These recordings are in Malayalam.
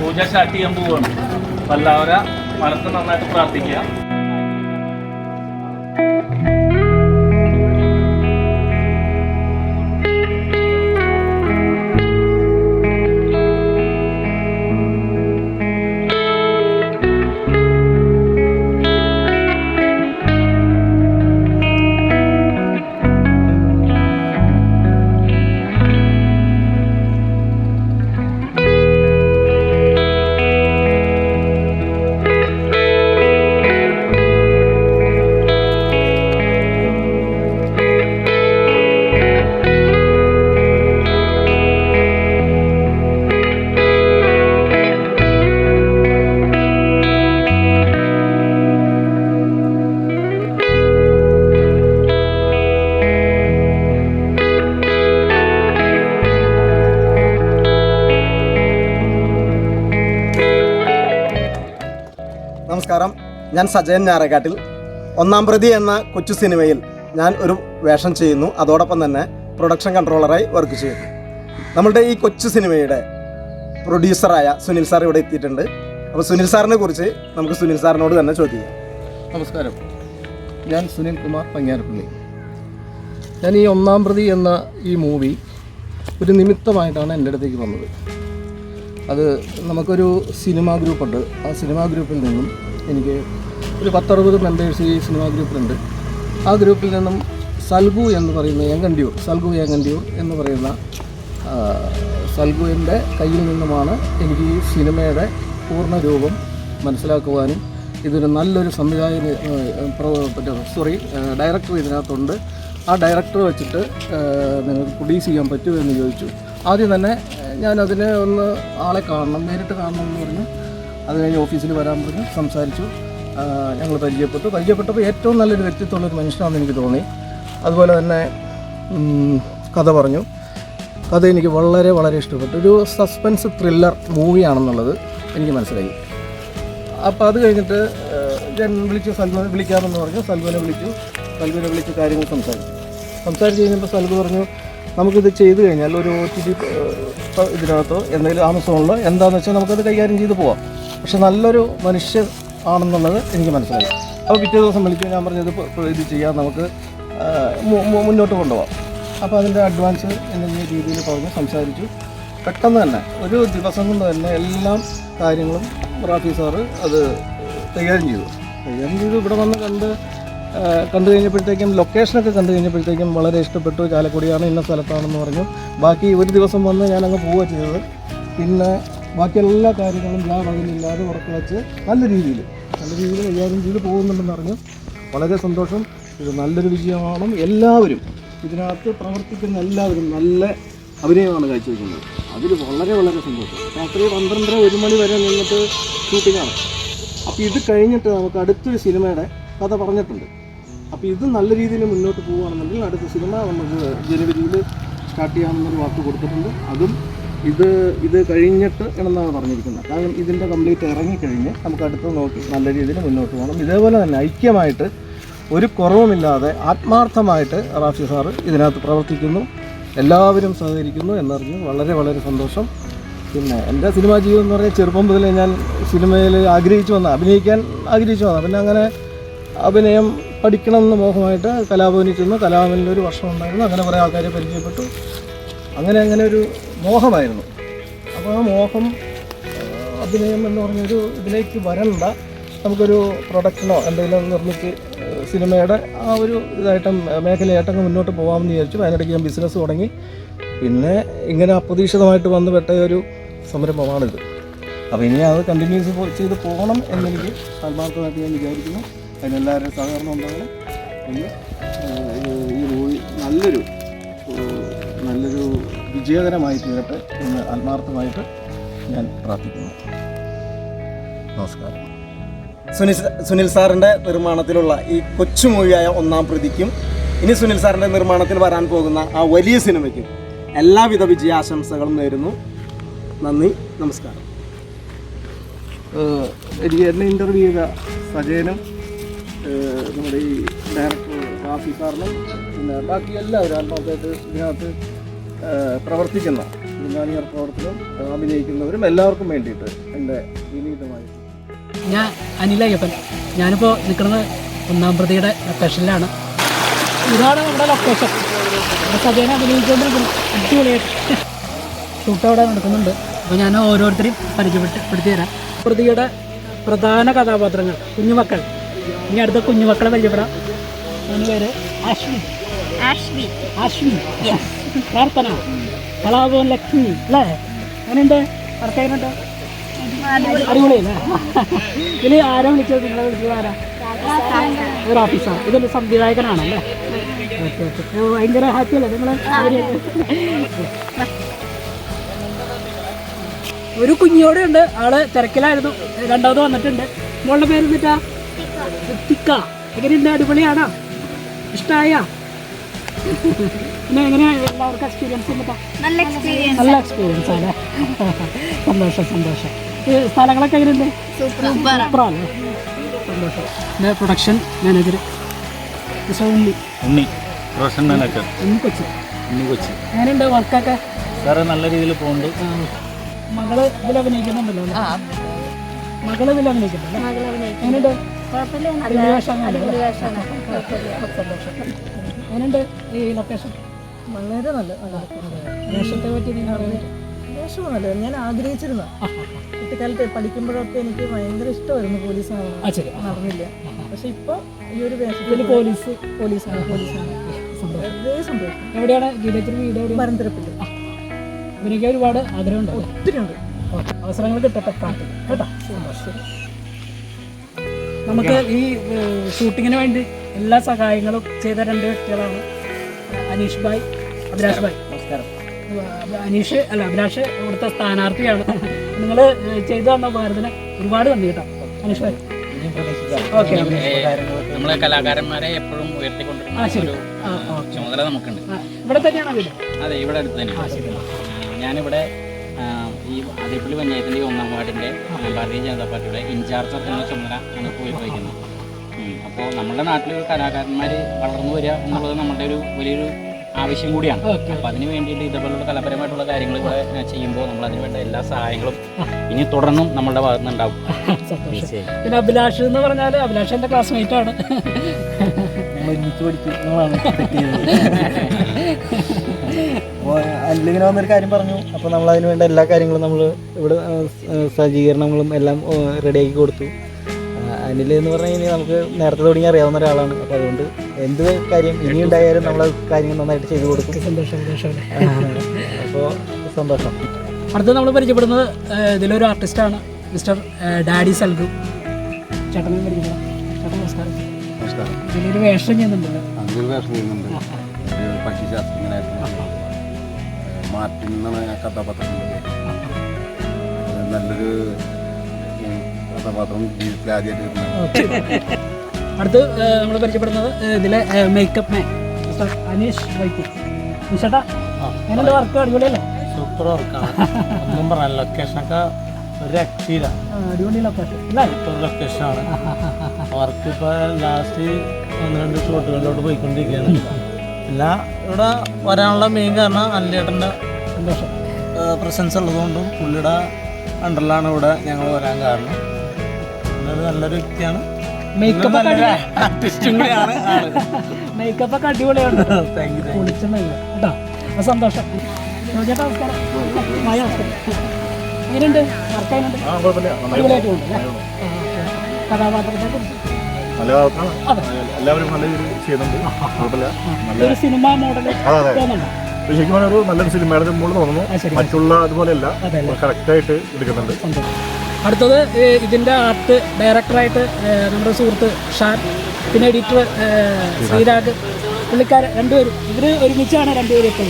പൂജ സ്റ്റാർട്ട് ചെയ്യാൻ അപ്പം എല്ലാവരും മനസ്സ് നന്നായിട്ട് പ്രാർത്ഥിക്കുക. നമസ്കാരം. ഞാൻ സജയൻ ഞാറക്കാട്ടിൽ. ഒന്നാം പ്രതി എന്ന കൊച്ചു സിനിമയിൽ ഞാൻ ഒരു വേഷം ചെയ്യുന്നു. അതോടൊപ്പം തന്നെ പ്രൊഡക്ഷൻ കൺട്രോളറായി വർക്ക് ചെയ്യുന്നു. നമ്മളുടെ ഈ കൊച്ചു സിനിമയുടെ പ്രൊഡ്യൂസറായ സുനിൽ സാർ ഇവിടെ എത്തിയിട്ടുണ്ട്. അപ്പോൾ സുനിൽ സാറിനെ കുറിച്ച് നമുക്ക് സുനിൽ സാറിനോട് തന്നെ ചോദിക്കാം നമസ്കാരം. ഞാൻ സുനിൽ കുമാർ പങ്ങാരപ്പള്ളി ഞാൻ ഈ ഒന്നാം പ്രതി എന്ന ഈ മൂവി ഒരു നിമിത്തമായിട്ടാണ് എന്റെ അടുത്തേക്ക് വന്നത്. അത് നമുക്കൊരു സിനിമാ ഗ്രൂപ്പുണ്ട് ആ സിനിമാ ഗ്രൂപ്പിൽ നിന്നും എനിക്ക് ഒരു പത്തറുപത് മെമ്പേഴ്സ് ഈ സിനിമാ ഗ്രൂപ്പിലുണ്ട് ആ ഗ്രൂപ്പിൽ നിന്നും സൽഗു എന്ന് പറയുന്ന ഏങ്കണ്ടിയൂർ സൽഗു ഏങ്കണ്ടിയൂർ എന്ന് പറയുന്ന സൽഗുവിന്റെ കയ്യിൽ നിന്നുമാണ് എനിക്ക് ഈ സിനിമയുടെ പൂർണ രൂപം മനസ്സിലാക്കുവാനും ഇതൊരു നല്ലൊരു സംവിധായകന് സോറി ഡയറക്ടർ ഇതിനകത്തുണ്ട്. ആ ഡയറക്ടർ വെച്ചിട്ട് നിങ്ങൾക്ക് പ്രൊഡ്യൂസ് ചെയ്യാൻ പറ്റുമോ എന്ന് ചോദിച്ചു. ആദ്യം തന്നെ ഞാനതിനെ ഒന്ന് ആളെ കാണണം നേരിട്ട് കാണണം എന്ന് പറഞ്ഞു. അത് കഴിഞ്ഞ് ഓഫീസിൽ വരാൻ പറഞ്ഞു സംസാരിച്ചു. ഞങ്ങൾ പരിചയപ്പെട്ടു. പരിചയപ്പെട്ടപ്പോൾ ഏറ്റവും നല്ലൊരു വ്യക്തിത്വമുള്ളൊരു മനുഷ്യനാണെന്ന് എനിക്ക് തോന്നി. അതുപോലെ തന്നെ കഥ പറഞ്ഞു. കഥ എനിക്ക് വളരെ വളരെ ഇഷ്ടപ്പെട്ടു. ഒരു സസ്പെൻസ് ത്രില്ലർ മൂവിയാണെന്നുള്ളത് എനിക്ക് മനസ്സിലായി. അപ്പോൾ അത് കഴിഞ്ഞിട്ട് ഞാൻ വിളിച്ചു സൽമാനെ വിളിക്കാമെന്ന് പറഞ്ഞു. സൽമാനെ വിളിച്ചു. സൽമാനെ വിളിച്ച് കാര്യങ്ങൾ സംസാരിച്ചു. സംസാരിച്ച് കഴിഞ്ഞപ്പോൾ സൽഗു പറഞ്ഞു നമുക്കിത് ചെയ്ത് കഴിഞ്ഞാൽ ഒരു ഒ ടി ടി ഇതിനകത്തോ എന്തെങ്കിലും ആമസോണിലോ എന്താണെന്ന് വെച്ചാൽ നമുക്കത് കൈകാര്യം ചെയ്ത് പോവാം. പക്ഷെ നല്ലൊരു മനുഷ്യൻ ആണെന്നുള്ളത് എനിക്ക് മനസ്സിലായി. അപ്പോൾ പിറ്റേ ദിവസം വിളിച്ചു ഞാൻ പറഞ്ഞത് ഇത് ഇപ്പൊ- ഇപ്പൊ ഇത് ചെയ്യാം നമുക്ക് മുന്നോട്ട് കൊണ്ടുപോകാം അപ്പോൾ അതിന്റെ അഡ്വാൻസ് എന്തെങ്കിലും രീതിയിൽ പറഞ്ഞ് സംസാരിച്ചു. പെട്ടെന്ന് തന്നെ ഒരു ദിവസം കൊണ്ട് തന്നെ എല്ലാം കാര്യങ്ങളും റാഫി സാറ് അത് കൈകാര്യം ചെയ്തു. കൈകാര്യം ചെയ്തു. ഇവിടെ വന്ന് കണ്ട് കണ്ടു കഴിഞ്ഞപ്പോഴത്തേക്കും ലൊക്കേഷനൊക്കെ കണ്ടു കഴിഞ്ഞപ്പോഴത്തേക്കും വളരെ ഇഷ്ടപ്പെട്ടു. ചാലക്കുടിയാണ് ഇന്ന സ്ഥലത്താണെന്ന് പറഞ്ഞു. ബാക്കി ഒരു ദിവസം വന്ന് ഞാനങ്ങ് പോവുക ചെയ്തത്. പിന്നെ ബാക്കി എല്ലാ കാര്യങ്ങളും ഞാൻ പകലില്ലാതെ ഉറക്കി വെച്ച് നല്ല രീതിയിൽ നല്ല രീതിയിൽ കൈകാര്യം ചെയ്ത് പോകുന്നുണ്ടെന്ന് പറഞ്ഞു വളരെ സന്തോഷം. ഇത് നല്ലൊരു വിജയമാണ്. എല്ലാവരും ഇതിനകത്ത് പ്രവർത്തിക്കുന്ന എല്ലാവരും നല്ല അഭിനയമാണ് കാഴ്ചവെക്കുന്നത്. അതിൽ വളരെ വളരെ സന്തോഷം. രാത്രി പന്ത്രണ്ടര ഒരു മണി വരെ നിന്നിട്ട് ഷൂട്ടിങ്ങാണ് അപ്പോൾ ഇത് കഴിഞ്ഞിട്ട് നമുക്ക് അടുത്തൊരു സിനിമയുടെ കഥ പറഞ്ഞിട്ടുണ്ട്. അപ്പോൾ ഇത് നല്ല രീതിയിൽ മുന്നോട്ട് പോവുകയാണെന്നുണ്ടെങ്കിൽ അടുത്ത സിനിമ നമുക്ക് ജനുവരിയിൽ സ്റ്റാർട്ട് ചെയ്യാമെന്നൊരു വാക്ക് കൊടുത്തിട്ടുണ്ട്. അതും ഇത് ഇത് കഴിഞ്ഞിട്ട് എന്നാണ് പറഞ്ഞിരിക്കുന്നത്. കാരണം ഇതിന്റെ കംപ്ലീറ്റ് ഇറങ്ങിക്കഴിഞ്ഞ് നമുക്ക് അടുത്ത് നോക്കി നല്ല രീതിയിൽ മുന്നോട്ട് പോകണം. ഇതേപോലെ തന്നെ ഐക്യമായിട്ട് ഒരു കുറവുമില്ലാതെ ആത്മാർത്ഥമായിട്ട് റാഫി സാറ് ഇതിനകത്ത് പ്രവർത്തിക്കുന്നു. എല്ലാവരും സഹകരിക്കുന്നു എന്നറിഞ്ഞ് വളരെ വളരെ സന്തോഷം. പിന്നെ എന്റെ സിനിമാ ജീവിതം എന്ന് പറഞ്ഞാൽ ചെറുപ്പം മുതലേ ഞാൻ സിനിമയിൽ ആഗ്രഹിച്ചു വന്ന അഭിനയിക്കാൻ ആഗ്രഹിച്ചു വന്ന. പിന്നെ അങ്ങനെ അഭിനയം പഠിക്കണം എന്ന മോഹമായിട്ട് കലാഭവനിൽ ചെന്ന് കലാഭവനിൽ ഒരു വർഷം ഉണ്ടായിരുന്നു. അങ്ങനെ കുറേ ആൾക്കാരെ പരിചയപ്പെട്ടു. അങ്ങനെ അങ്ങനെ ഒരു മോഹമായിരുന്നു. അപ്പോൾ ആ മോഹം അഭിനയം എന്ന് പറഞ്ഞൊരു ഇതിലേക്ക് വരണ്ട. നമുക്കൊരു പ്രൊഡക്ഷനോ എന്തെങ്കിലും നിർമ്മിച്ച് സിനിമയുടെ ആ ഒരു ഇതായിട്ടും മേഖലയായിട്ടങ്ങ് മുന്നോട്ട് പോകാമെന്ന് വിചാരിച്ചു. അതിനിടയ്ക്ക് ഞാൻ ബിസിനസ് തുടങ്ങി. പിന്നെ ഇങ്ങനെ അപ്രതീക്ഷിതമായിട്ട് വന്ന് പെട്ട ഒരു സംരംഭമാണിത്. അപ്പോൾ ഇനി അത് കണ്ടിന്യൂസ് ചെയ്ത് പോകണം എന്നെനിക്ക് ആത്മാർത്ഥമായിട്ട് ഞാൻ വിചാരിക്കുന്നു. അതിനെല്ലാവരും സഹകരണം ഉണ്ടാകണം. എന്ന് ഈ മൂവി നല്ലൊരു നല്ലൊരു വിജയകരമായി തീരട്ടെ എന്ന് ആത്മാർത്ഥമായിട്ട് ഞാൻ പ്രാർത്ഥിക്കുന്നു. നമസ്കാരം. സുനിൽ സുനിൽ സാറിന്റെ നിർമ്മാണത്തിലുള്ള ഈ കൊച്ചു മൂവിയായ ഒന്നാം പ്രതിക്കും ഇനി സുനിൽ സാറിന്റെ നിർമ്മാണത്തിൽ വരാൻ പോകുന്ന ആ വലിയ സിനിമയ്ക്കും എല്ലാവിധ വിജയാശംസകളും നേരുന്നു. നന്ദി നമസ്കാരം. എനിക്ക് എന്നെ ഇന്റർവ്യൂ ചെയ്ത സജയനും നമ്മുടെ ഈ ഡയറക്ടർ റാഫി സാറിനും പിന്നെ ബാക്കി എല്ലാവരും ആത്മാർത്ഥമായിട്ട് ഇതിനകത്ത് പ്രവർത്തിക്കുന്ന സിനിമാനിയർ പ്രവർത്തനം അഭിനയിക്കുന്നവരും എല്ലാവർക്കും വേണ്ടിയിട്ട് എന്റെ വിനീതമായി ഞാൻ അനിലയ്യപ്പൻ ഞാനിപ്പോൾ നിൽക്കുന്നത് ഒന്നാം പ്രതിയുടെ ലൊക്കേഷനിലാണ് ഇതാണ് നമ്മുടെ ലൊക്കേഷൻ സജയനെ അഭിനയിച്ചുകൊണ്ടിരിക്കുന്നു. അടിപൊളിയായിട്ട്. ഷൂട്ട് അവിടെ നടക്കുന്നുണ്ട്. അപ്പോൾ ഞാൻ ഓരോരുത്തരെയും പെടുത്തി തരാം. പ്രതിയുടെ പ്രധാന കഥാപാത്രങ്ങൾ കുഞ്ഞുമക്കൾ. ഇനി അടുത്ത കുഞ്ഞുമക്കളെ പരിചയപ്പെടാം. പേര് ആശ്വിൻ. ആശ്വിൻ. ആശ്വിൻ. പ്രാർത്ഥന. കലാഭവൻ ലക്ഷ്മി. അല്ലേ? അങ്ങനെയുണ്ട് വർക്കൈനുണ്ട് അടിപൊളിയല്ലേ ഇതിൽ ആരാ വിളിച്ചത്? നിങ്ങളെ വിളിച്ചത് ആരാ? ഒരു ഓഫീസർ ഇതൊരു സംവിധായകനാണല്ലേ ഓക്കെ ഓക്കെ. ഭയങ്കര ഹാപ്പി അല്ലേ നിങ്ങൾ ഒരു കുഞ്ഞോടെ ഉണ്ട് ആൾ തിരക്കിലായിരുന്നു. രണ്ടാമത് വന്നിട്ടുണ്ട്. മോളുടെ പേര് എന്നിട്ടാ തിക്ക എങ്ങനെയുണ്ട്? അടിപൊളിയാണോ? ഇഷ്ടമായ പിന്നെ എങ്ങനെയാ എല്ലാവർക്കും എക്സ്പീരിയൻസ് നല്ല എക്സ്പീരിയൻസ് നല്ല എക്സ്പീരിയൻസ് ആണ്. സന്തോഷം സന്തോഷം. ഈ സ്ഥലങ്ങളൊക്കെ എങ്ങനെയുണ്ട്? സൂപ്പർ സൂപ്പറല്ലേ സന്തോഷം. എന്റെ production manager Unni. Unni Roshan manager Unni Kochi. Unni Kochi. എങ്ങനെയുണ്ട് വർക്കൊക്കെ സാറേ നല്ല രീതിയിൽ പോകുന്നുണ്ട്. മകൾ ഇതിൽ അഭിനയിക്കുന്നുണ്ടല്ലോ അല്ലേ? മകൾ ഇതിൽ അഭിനയിക്കുന്നുണ്ട് വേഷമാണ്. സന്തോഷം എങ്ങനെയുണ്ട് ഈ ലൊക്കേഷൻ വളരെ നല്ല വേഷത്തെ പറ്റി നിങ്ങൾ നല്ല. ഞാൻ ആഗ്രഹിച്ചിരുന്നു. കുട്ടിക്കാലത്ത് പഠിക്കുമ്പോഴൊക്കെ എനിക്ക് ഭയങ്കര ഇഷ്ടമായിരുന്നു പോലീസ് നടന്നില്ല പക്ഷെ ഇപ്പൊ ഈ ഒരു വേഷത്തിൽ പോലീസ്? പോലീസാണ് പോലീസാണ്. സന്തോഷം വളരെ സന്തോഷം എവിടെയാണ്? ജീവിതത്തിൽ വീട് മരന്തരപ്പില്ല അഭിനയിക്കാൻ ഒരുപാട് ആഗ്രഹമുണ്ട് ഒത്തിരി ഉണ്ട്. അവസരങ്ങൾ കിട്ടട്ടെ? പ്രാർത്ഥിക്കാം കേട്ടോ? നമുക്ക് ഈ ഷൂട്ടിങ്ങിന് വേണ്ടി എല്ലാ സഹായങ്ങളും ചെയ്ത രണ്ട് വ്യക്തികളാണ് അനീഷ് ഭായ് അഭിലാഷ് ഭായ്. നമസ്കാരം. അനീഷ് അല്ല അഭിലാഷ് ഇവിടുത്തെ സ്ഥാനാർത്ഥിയാണ്. നിങ്ങൾ ചെയ്തു തന്ന ഉപകാരത്തിന് ഒരുപാട് നന്ദി കേട്ടോ. അനീഷ് ഭായ്. ഓക്കെ നമ്മളെ കലാകാരന്മാരെ എപ്പോഴും ഉയർത്തിക്കൊണ്ടിരിക്കുന്ന ചുമതല നമുക്കുണ്ട്. ഇവിടെ തന്നെയാണ് അതെ ഇവിടെ അടുത്ത് തന്നെ ഞാനിവിടെ ഈ അതിപ്പള്ളി പഞ്ചായത്തിന്റെ ഈ ഒന്നാം വാർഡിന്റെ ഭാരതീയ ജനതാ പാർട്ടിയുടെ ഇൻചാർജ് എന്ന ചുമതല ആണ് പോയി വഹിക്കുന്നത് അപ്പോൾ നമ്മുടെ നാട്ടിൽ കലാകാരന്മാർ വളർന്നു വരിക എന്നുള്ളത് നമ്മുടെ ഒരു വലിയൊരു ആവശ്യം കൂടിയാണ്. അപ്പോൾ അതിന് വേണ്ടിയിട്ട് ഇതേപോലുള്ള കലാപരമായിട്ടുള്ള കാര്യങ്ങൾ ഇവിടെ ചെയ്യുമ്പോൾ നമ്മൾ അതിന് വേണ്ട എല്ലാ സഹായങ്ങളും ഇനി തുടർന്നും നമ്മളുടെ ഭാഗത്ത് നിന്നുണ്ടാവും. സന്തോഷം. പിന്നെ അഭിലാഷ് എന്ന് പറഞ്ഞാൽ അഭിലാഷ് എന്റെ ക്ലാസ്മേറ്റ് ആണ്. ഒരുമിച്ച് പഠിക്കുന്നതാണ് അല്ലിങ്ങനെ വന്നൊരു കാര്യം പറഞ്ഞു. അപ്പോൾ നമ്മൾ അതിന് വേണ്ട എല്ലാ കാര്യങ്ങളും നമ്മൾ ഇവിടെ സജ്ജീകരണങ്ങളും എല്ലാം റെഡിയാക്കി കൊടുത്തു. അനിൽ എന്ന് പറഞ്ഞു കഴിഞ്ഞാൽ നമുക്ക് നേരത്തെ തുടങ്ങി അറിയാവുന്ന ഒരാളാണ്. അപ്പോൾ അതുകൊണ്ട് എന്ത് കാര്യം ഇനി ഉണ്ടായാലും നമ്മൾ കാര്യങ്ങൾ നന്നായിട്ട് ചെയ്തു കൊടുക്കും. സന്തോഷം സന്തോഷം. അപ്പോൾ സന്തോഷം. അടുത്ത നമ്മൾ പരിചയപ്പെടുന്നത് ഇതിലൊരു ആർട്ടിസ്റ്റാണ് മിസ്റ്റർ ഡാഡി സൽഗു ചേട്ടനെ പരിചയപ്പെടാം. ചേട്ടൻ നമസ്കാരം. നമസ്കാരം. ഇതിലൊരു വേഷം ചെയ്യുന്നുണ്ടല്ലോ. അതൊരു വേഷം ചെയ്യുന്നുണ്ട്. മാർട്ടിൻ എന്നാണ് ആ കഥാപാത്രത്തിന്റെ പേര്. നല്ലൊരു കഥാപാത്രം ജീവിതത്തിൽ ആദ്യമായിട്ട് അടുത്ത് നമ്മൾ പരിചയപ്പെടുന്നത് ഇതിലെ മേക്കപ്പ് മാൻ മിസ്റ്റർ അനീഷ് വൈദ്യ ചേട്ടാ എങ്ങനെ വർക്ക് അടിപൊളിയല്ലേ? സൂപ്പർ വർക്കാണ് ഒന്നും പറയാൻ ലൊക്കേഷനൊക്കെ ഒരു രക്ഷയില്ല. അടിപൊളി ലൊക്കേഷൻ അല്ലേ? സൂപ്പർ ലൊക്കേഷനാണ് വർക്ക് ഇപ്പോൾ ലാസ്റ്റ് ഒന്ന് രണ്ട് ഷോട്ടുകളിലോട്ട് പോയിക്കൊണ്ടിരിക്കുകയാണ്. പിന്നെ ഇവിടെ വരാനുള്ള മെയിൻ കാരണം അല്ലേട്ടന്റെ സന്തോഷം. പ്രസൻസ് ഉള്ളതുകൊണ്ടും പുള്ളിയുടെ അണ്ടറിലാണ് ഇവിടെ ഞങ്ങൾ വരാൻ കാരണം. നല്ലൊരു വ്യക്തിയാണ്. മേക്കപ്പ് ഒക്കെ നല്ലൊരു ആർട്ടിസ്റ്റും കൂടിയാണ് ആൾ. മേക്കപ്പ് ഒക്കെ അടിപൊളിയാണ്. കേട്ടോ? സന്തോഷം. ചേട്ടാ നമസ്കാരം. മായ നമസ്കാരം. എങ്ങനെയുണ്ട്? അല്ലേ? കഥാപാത്രത്തെ കുറിച്ച് നല്ല എല്ലാവരും നല്ല രീതിയിൽ ചെയ്യുന്നുണ്ട്. കുഴപ്പമില്ല. നല്ല സിനിമ മോഡൽ ശരിക്കും ഒരു നല്ലൊരു സിനിമയുടെ മുകളിൽ തോന്നുന്നു. മറ്റുള്ള അതുപോലെയല്ല. കറക്റ്റായിട്ട് എടുക്കുന്നുണ്ട്. അടുത്തത് ഇതിന്റെ ആർട്ട് ഡയറക്ടറായിട്ട് നമ്മുടെ സുഹൃത്ത് ഷാൻ പിന്നെ എഡിറ്റർ ശ്രീരാഗ് പുള്ളിക്കാരൻ രണ്ടുപേരും. ഇവർ ഒരുമിച്ചാണ് രണ്ടുപേരും ഇപ്പോൾ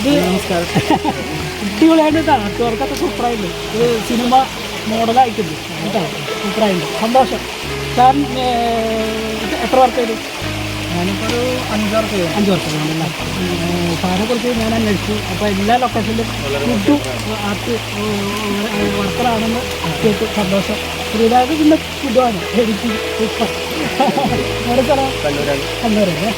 ഇത് നമസ്കാരം. അടിപൊളിയായിട്ട് ആർട്ട് വർക്കൊക്കെ സൂപ്പറായിട്ടുണ്ട്. ഇത് സിനിമ മോഡലായിട്ടുണ്ട്. കേട്ടോ? സൂപ്പറായിട്ടുണ്ട്. സന്തോഷം. ഏഹ്, എത്ര വർക്ക് ചെയ്തു ഞാനിപ്പോൾ ഒരു അഞ്ച് വർക്ക് ചെയ്തു അഞ്ച് വർക്ക് ചെയ്തു സാറിനെ കുറിച്ച് ഞാൻ അന്വേഷിച്ചു. അപ്പോൾ എല്ലാ ലൊക്കേഷനിലും ഫുഡും ആർട്ട് വർക്കറാണെന്ന് കേട്ടു. സന്തോഷം. ശ്രീരാഗ് പിന്നെ ഫുഡുമാണ് എനിക്ക് സൂപ്പർ എവിടെ സ്ഥലം കണ്ണൂരല്ലേ